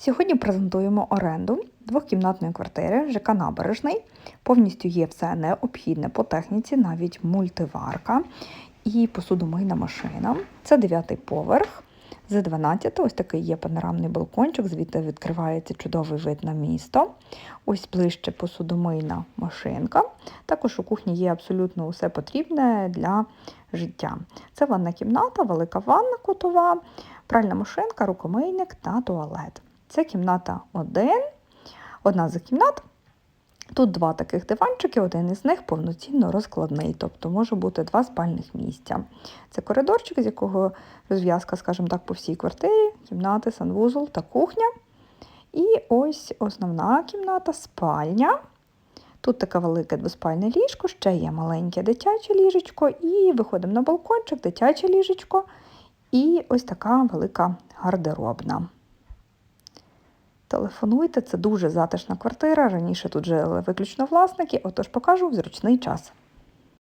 Сьогодні презентуємо оренду двохкімнатної квартири ЖК Набережний. Повністю є все необхідне по техніці, навіть мультиварка і посудомийна машина. Це дев'ятий поверх. З 12 ось такий є панорамний балкончик, звідти відкривається чудовий вид на місто. Ось ближче посудомийна машинка. Також у кухні є абсолютно усе потрібне для життя. Це ванна кімната, велика ванна кутова, пральна машинка, рукомийник та туалет. Це кімната 1, одна з кімнат. Тут два таких диванчики, один із них повноцінно розкладний, тобто може бути два спальних місця. Це коридорчик, з якого розв'язка, скажімо так, по всій квартирі, кімнати, санвузол та кухня. І ось основна кімната, спальня. Тут таке велике двоспальне ліжко, ще є маленьке дитяче ліжечко, і виходимо на балкончик, дитяче ліжечко, і ось така велика гардеробна. Телефонуйте, це дуже затишна квартира. Раніше тут жили виключно власники, отож покажу в зручний час.